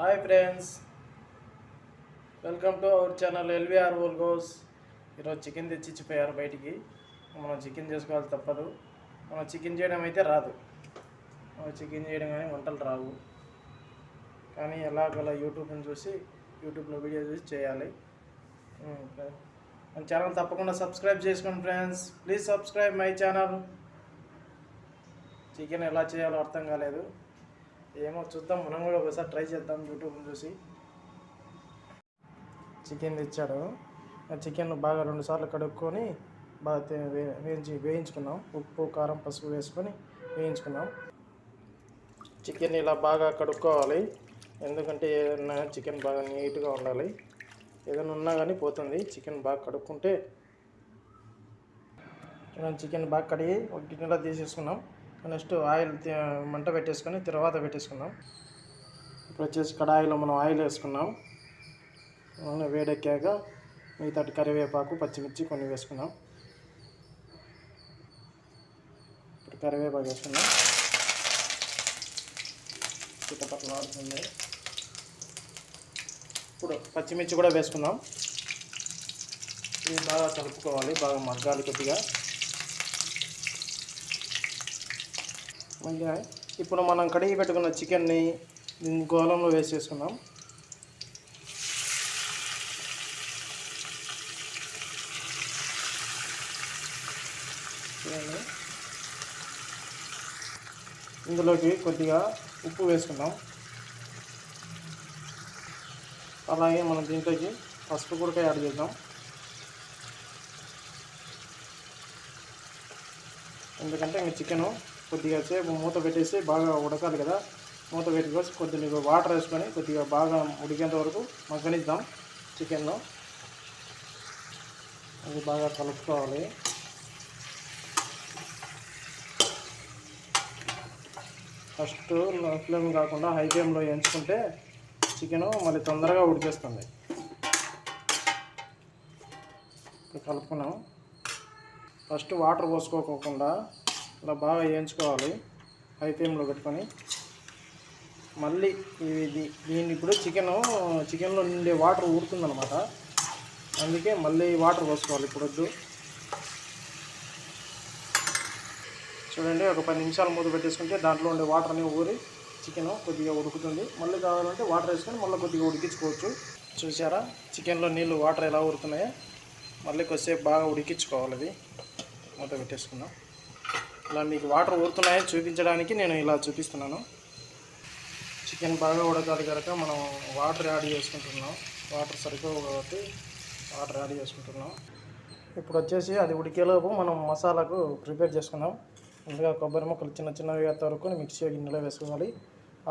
Hi friends welcome to our channel LVR vlogs ఈరోజు chicken తెచ్చిచ్చిపోయారు బయటికి. మనం చికెన్ చేసుకోవాలి తప్పదు. మనం చికెన్ చేయడం అయితే రాదు. మనం చికెన్ చేయడం కానీ వంటలు రావు. కానీ ఎలాగోలా యూట్యూబ్ని చూసి యూట్యూబ్లో వీడియో చూసి చేయాలి. మన ఛానల్ తప్పకుండా సబ్స్క్రైబ్ చేసుకోండి friends please subscribe my channel chicken ఎలా చేయాలో అర్థం కాలేదు. ఏమో చూద్దాం మనం కూడా ఒకసారి ట్రై చేద్దాం యూట్యూబ్ చూసి. చికెన్ తెచ్చాడు. చికెన్ బాగా రెండు సార్లు కడుక్కొని బాగా వే- వేయించి వేయించుకున్నాం. ఉప్పు కారం పసుపు వేసుకొని వేయించుకున్నాం. చికెన్ ఇలా బాగా కడుక్కోవాలి. ఎందుకంటే ఏదైనా చికెన్ బాగా నీట్గా ఉండాలి. ఏదైనా ఉన్నా కానీ పోతుంది. చికెన్ బాగా కడుక్కుంటే. చికెన్ బాగా కడిగి ఒక గిన్నెలో తీసేసుకున్నాం. నెక్స్ట్ ఆయిల్ మంట పెట్టేసుకొని తర్వాత పెట్టేసుకున్నాం ఇప్పుడు వచ్చేసి కడాయిలో మనం ఆయిల్ వేసుకున్నాం. నూనె వేడెక్కాక మిగతా కరివేపాకు పచ్చిమిర్చి కొన్ని వేసుకున్నాం ఇప్పుడు కరివేపాకు వేసుకున్నాం చుట్టపక్కల ఆడుతుంది ఇప్పుడు పచ్చిమిర్చి కూడా వేసుకుందాం. ఇది బాగా కలుపుకోవాలి బాగా మగ్గాలి కొద్దిగా. మంచిగా ఇప్పుడు మనం కడిగి పెట్టుకున్న చికెన్ని దీన్ని గోళంలో వేసేసుకుందాం. ఇందులోకి కొద్దిగా ఉప్పు వేసుకుందాం. అలాగే మనం దీంట్లోకి పసుపు కూడా యాడ్ చేద్దాం. ఎందుకంటే ఇంకా చికెను కొద్దిగా సేపు మూత పెట్టేసి బాగా ఉడకాలి కదా. మూత పెట్టుకోసి కొద్దిగా వాటర్ వేసుకొని కొద్దిగా బాగా ఉడికేంత వరకు మగ్గనిద్దాం చికెన్లో అది బాగా కలుపుకోవాలి. ఫస్ట్లో ఫ్లేమ్ కాకుండా హై ఫ్లేమ్లో ఎంచుకుంటే చికెను మళ్ళీ తొందరగా ఉడికేస్తుంది. ఇప్పుడు కలుపుకున్నాం. ఫస్ట్ వాటర్ పోసుకోకుండా ఇలా బాగా వేయించుకోవాలి. హై ఫ్లేమ్లో పెట్టుకొని. మళ్ళీ ఇది దీన్ని ఇప్పుడు చికెను చికెన్లో నుండి వాటర్ ఊరుతుందనమాట అందుకే మళ్ళీ వాటర్ పోసుకోవాలి ఇప్పుడు వద్దు. చూడండి ఒక పది నిమిషాలు మూత పెట్టేసుకుంటే దాంట్లో ఉండే వాటర్ అనేవి ఊరి చికెన్ కొద్దిగా ఉడుకుతుంది. మళ్ళీ కావాలంటే వాటర్ వేసుకొని మళ్ళీ కొద్దిగా ఉడికించుకోవచ్చు. చూసారా? చికెన్లో నీళ్ళు వాటర్ ఎలా ఊరుతున్నాయో. మళ్ళీ కొద్దిసేపు బాగా ఉడికించుకోవాలి అది. మూత పెట్టేసుకుందాం. ఇలా మీకు వాటర్ ఊరుతున్నాయో చూపించడానికి నేను ఇలా చూపిస్తున్నాను. చికెన్ బాగా ఉడకాలి కనుక మనం వాటర్ యాడ్ చేసుకుంటున్నాం. వాటర్ సరిపోవు కాబట్టి వాటర్ యాడ్ చేసుకుంటున్నాం. ఇప్పుడు వచ్చేసి అది ఉడికేలోపు మనం మసాలాకు ప్రిపేర్ చేసుకుందాం. ముందుగా కొబ్బరి ముక్కలు చిన్న చిన్నవి తరుకొని మిక్సీ గిన్నెలో వేసుకోవాలి.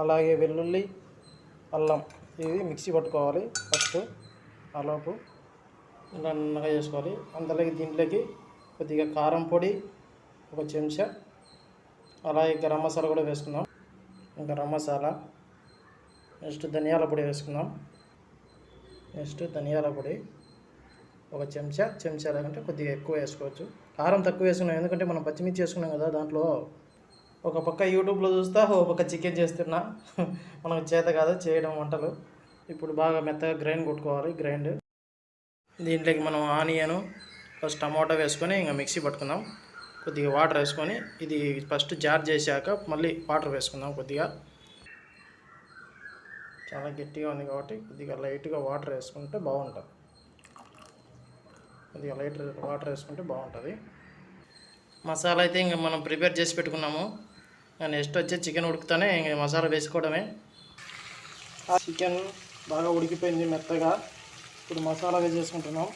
అలాగే వెల్లుల్లి అల్లం ఇది మిక్సీ పట్టుకోవాలి ఫస్ట్. ఆలోపు నన్నగా చేసుకోవాలి. అందులోకి దీంట్లోకి కొద్దిగా కారం పొడి ఒక చెంచా. అలాగే గరం మసాలా కూడా వేసుకుందాం. గరం మసాలా నెక్స్ట్ ధనియాల పొడి వేసుకుందాం. నెక్స్ట్ ధనియాల పొడి. ఒక చెంచా. చెంచా లేకుంటే కొద్దిగా ఎక్కువ వేసుకోవచ్చు. కారం తక్కువ వేసుకున్నాం. ఎందుకంటే మనం పచ్చిమిర్చి వేసుకున్నాం కదా దాంట్లో. ఒక పక్క యూట్యూబ్లో చూస్తా ఒక పక్క చికెన్ చేస్తున్నా. మనకు చేత కాదు చేయడం వంటలు. ఇప్పుడు బాగా మెత్తగా గ్రైండ్ కొట్టుకోవాలి గ్రైండ్. దీంట్లోకి మనం ఆనియన్ ఫస్ట్ టమాటో వేసుకొని ఇంకా మిక్సీ పట్టుకుందాం. కొద్దిగా వాటర్ వేసుకొని ఇది ఫస్ట్ జార్ చేశాక మళ్ళీ వాటర్ వేసుకుందాం కొద్దిగా. చాలా గట్టిగా ఉంది కాబట్టి కొద్దిగా లైట్గా వాటర్ వేసుకుంటే బాగుంటుంది. కొద్దిగా లైట్ వాటర్ వేసుకుంటే బాగుంటుంది. మసాలా అయితే ఇంకా మనం ప్రిపేర్ చేసి పెట్టుకున్నాము. నెక్స్ట్ వచ్చి చికెన్ ఉడుకుతానే ఇంక మసాలా వేసుకోవడమే. చికెన్ బాగా ఉడికిపోయింది మెత్తగా. ఇప్పుడు మసాలా వేసేసుకుంటున్నాం.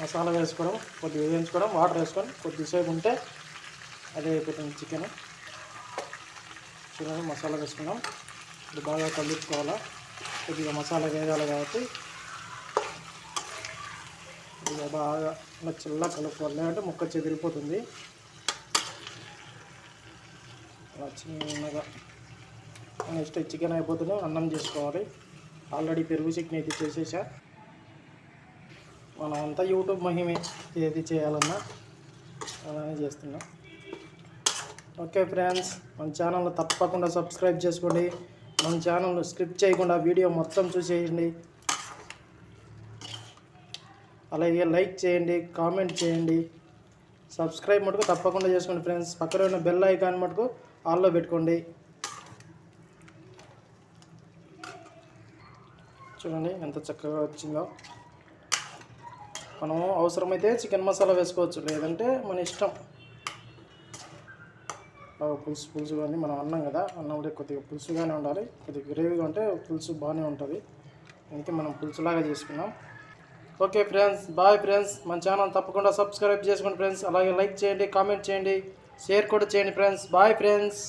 మసాలా వేసుకోవడం కొద్దిగా వేయించుకోవడం వాటర్ వేసుకొని కొద్దిసేపు ఉంటే అదే అయిపోతుంది చికెన్ చూడండి మసాలా వేసుకున్నాం. ఇప్పుడు బాగా కలుపుకోవాలా. కొద్దిగా మసాలా వేయాలి కాబట్టి కొద్దిగా బాగా ఇలా చిల్ల కలుపుకోవాలి. లేదంటే ముక్క చెదిరిపోతుంది. అలా చిన్నగా నెక్స్ట్ చికెన్ అయిపోతుంది. అన్నం చేసుకోవాలి. ఆల్రెడీ పెరుగు చికెన్ అయితే చేసేసా. మనం అంతా యూట్యూబ్ మహిమే ఏది చేయాలన్నా అలానే చేస్తున్నాం. ఓకే ఫ్రెండ్స్ మన ఛానల్ని తప్పకుండా సబ్స్క్రైబ్ చేసుకోండి. మన ఛానల్ను స్క్రిప్ట్ చేయకుండా వీడియో మొత్తం చూసేయండి. అలాగే లైక్ చేయండి కామెంట్ చేయండి. సబ్స్క్రైబ్ మటుకు తప్పకుండా చేసుకోండి ఫ్రెండ్స్. పక్కన ఉన్న బెల్ ఐకాన్ మటుకు ఆల్లో పెట్టుకోండి. చూడండి ఎంత చక్కగా వచ్చిందో. మనం అవసరమైతే చికెన్ మసాలా వేసుకోవచ్చు. లేదంటే మన ఇష్టం. బాగా పులుసు పులుసు కానీ మనం అన్నం కదా అన్నం అంటే కొద్దిగా పులుసుగానే ఉండాలి. కొద్దిగా గ్రేవీగా ఉంటే పులుసు బాగానే ఉంటుంది. అందుకే మనం పులుసులాగా చేసుకున్నాం. Okay friends bye friends. మన ఛానల్ తప్పకుండా సబ్స్క్రైబ్ చేసుకోండి ఫ్రెండ్స్. అలాగే లైక్ చేయండి కామెంట్ చేయండి షేర్ కూడా చేయండి ఫ్రెండ్స్. Bye friends.